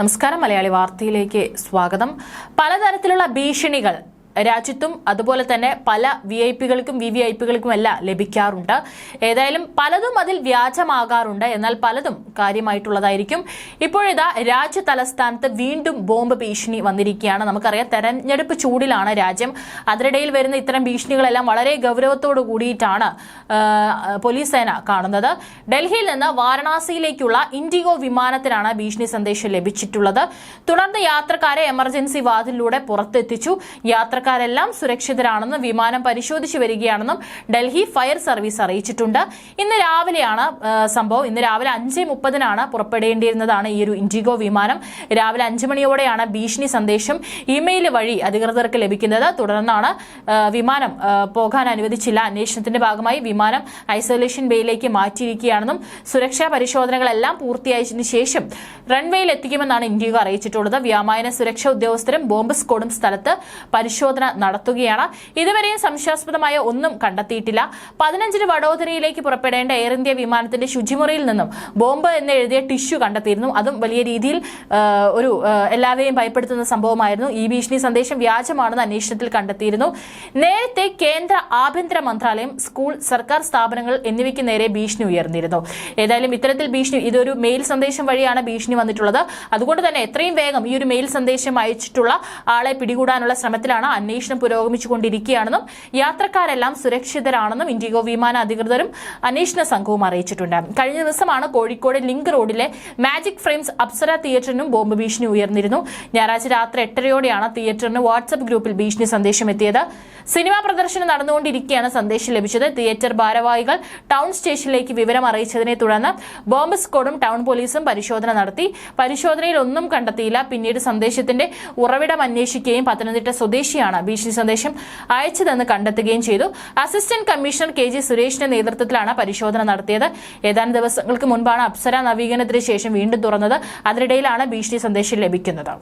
നമസ്കാരം. മലയാളി വാർത്തയിലേക്ക് സ്വാഗതം. പലതരത്തിലുള്ള ഭീഷണികൾ രാജ്യത്തും അതുപോലെ തന്നെ പല വി ഐ പികൾക്കും വി വി ഐ പികൾക്കും എല്ലാം ലഭിക്കാറുണ്ട്. ഏതായാലും പലതും അതിൽ വ്യാജമാകാറുണ്ട്. എന്നാൽ പലതും കാര്യമായിട്ടുള്ളതായിരിക്കും. ഇപ്പോഴിതാ രാജ്യ തലസ്ഥാനത്ത് വീണ്ടും ബോംബ് ഭീഷണി വന്നിരിക്കുകയാണ്. നമുക്കറിയാം തെരഞ്ഞെടുപ്പ് ചൂടിലാണ് രാജ്യം. അതിനിടയിൽ വരുന്ന ഇത്തരം ഭീഷണികളെല്ലാം വളരെ ഗൗരവത്തോടു കൂടിയിട്ടാണ് പോലീസ് സേന കാണുന്നത്. ഡൽഹിയിൽ നിന്ന് വാരണാസിയിലേക്കുള്ള ഇൻഡിഗോ വിമാനത്തിനാണ് ഭീഷണി സന്ദേശം ലഭിച്ചിട്ടുള്ളത്. തുടർന്ന് യാത്രക്കാരെ എമർജൻസി വാതിലിലൂടെ പുറത്തെത്തിച്ചു. യാത്രക്കാരെല്ലാം സുരക്ഷിതരാണെന്നും വിമാനം പരിശോധിച്ചു വരികയാണെന്നും ഡൽഹി ഫയർ സർവീസ് അറിയിച്ചിട്ടുണ്ട്. ഇന്ന് രാവിലെയാണ് സംഭവം. ഇന്ന് രാവിലെ അഞ്ച് മുപ്പതിനാണ് പുറപ്പെടേണ്ടിയിരുന്നതാണ് ഈ ഒരു ഇൻഡിഗോ വിമാനം. രാവിലെ അഞ്ചു മണിയോടെയാണ് ഭീഷണി സന്ദേശം ഇമെയിൽ വഴി അധികൃതർക്ക് ലഭിക്കുന്നത്. തുടർന്നാണ് വിമാനം പോകാൻ അനുവദിച്ചില്ല. അന്വേഷണത്തിന്റെ ഭാഗമായി വിമാനം ഐസൊലേഷൻ ബേയിലേക്ക് മാറ്റിയിരിക്കുകയാണെന്നും സുരക്ഷാ പരിശോധനകളെല്ലാം പൂർത്തിയായതിനു ശേഷം റൺവേയിൽ എത്തിക്കുമെന്നാണ് ഇൻഡിഗോ അറിയിച്ചിട്ടുള്ളത്. വ്യോമയാന സുരക്ഷാ ഉദ്യോഗസ്ഥരും ബോംബ് സ്ക്വാഡും സ്ഥലത്ത് പരിശോധന നടത്തുകയാണ്. ഇതുവരെയും സംശയാസ്പദമായ ഒന്നും കണ്ടെത്തിയിട്ടില്ല. പതിനഞ്ചിന് വഡോദരയിലേക്ക് പുറപ്പെടേണ്ട എയർ ഇന്ത്യ വിമാനത്തിന്റെ ശുചിമുറിയിൽ നിന്നും ബോംബ് എന്ന് എഴുതിയ ടിഷ്യു കണ്ടെത്തിയിരുന്നു. അതും വലിയ രീതിയിൽ ഒരു എല്ലാവരെയും ഭയപ്പെടുത്തുന്ന സംഭവമായിരുന്നു. ഈ ഭീഷണി സന്ദേശം വ്യാജമാണെന്ന് അന്വേഷണത്തിൽ കണ്ടെത്തിയിരുന്നു. നേരത്തെ കേന്ദ്ര ആഭ്യന്തര മന്ത്രാലയം സ്കൂൾ സർക്കാർ സ്ഥാപനങ്ങൾ എന്നിവയ്ക്ക് നേരെ ഭീഷണി ഉയർന്നിരുന്നു. ഏതായാലും ഇത്തരത്തിൽ ഭീഷണി ഇതൊരു മെയിൽ സന്ദേശം വഴിയാണ് ഭീഷണി വന്നിട്ടുള്ളത്. അതുകൊണ്ട് തന്നെ എത്രയും വേഗം ഈ ഒരു മെയിൽ സന്ദേശം അയച്ചിട്ടുള്ള ആളെ പിടികൂടാനുള്ള ശ്രമത്തിലാണ് അന്വേഷണം പുരോഗമിച്ചുകൊണ്ടിരിക്കുകയാണെന്നും യാത്രക്കാരെല്ലാം സുരക്ഷിതരാണെന്നും ഇൻഡിഗോ വിമാന അധികൃതരും അന്വേഷണ സംഘവും അറിയിച്ചിട്ടുണ്ട്. കഴിഞ്ഞ ദിവസമാണ് കോഴിക്കോട് ലിങ്ക് റോഡിലെ മാജിക് ഫ്രെയിംസ് അപ്സര തിയേറ്ററിനും ബോംബ് ഭീഷണി ഉയർന്നിരുന്നു. ഞായറാഴ്ച രാത്രി എട്ടരയോടെയാണ് തിയേറ്ററിന് വാട്സ്ആപ്പ് ഗ്രൂപ്പിൽ ഭീഷണി സന്ദേശം എത്തിയത്. സിനിമാ പ്രദർശനം നടന്നുകൊണ്ടിരിക്കെയാണ് സന്ദേശം ലഭിച്ചത്. തിയേറ്റർ ഭാരവാഹികൾ ടൗൺ സ്റ്റേഷനിലേക്ക് വിവരം അറിയിച്ചതിനെ തുടർന്ന് ബോംബ് സ്ക്വാഡും ടൗൺ പോലീസും പരിശോധന നടത്തി. പരിശോധനയിൽ ഒന്നും കണ്ടെത്തിയില്ല. പിന്നീട് സന്ദേശത്തിന്റെ ഉറവിടം അന്വേഷിക്കുകയും പത്തനംതിട്ട സ്വദേശിയാണ് ഭീഷണി സന്ദേശം അയച്ചതെന്ന് കണ്ടെത്തുകയും ചെയ്തു. അസിസ്റ്റന്റ് കമ്മീഷണർ കെ ജി സുരേഷിന്റെ നേതൃത്വത്തിലാണ് പരിശോധന നടത്തിയത്. ഏതാനും ദിവസങ്ങൾക്ക് മുൻപാണ് അപ്സര നവീകരണത്തിന് ശേഷം വീണ്ടും തുറന്നത്. അതിനിടയിലാണ് ഭീഷണി സന്ദേശം ലഭിക്കുന്നത്.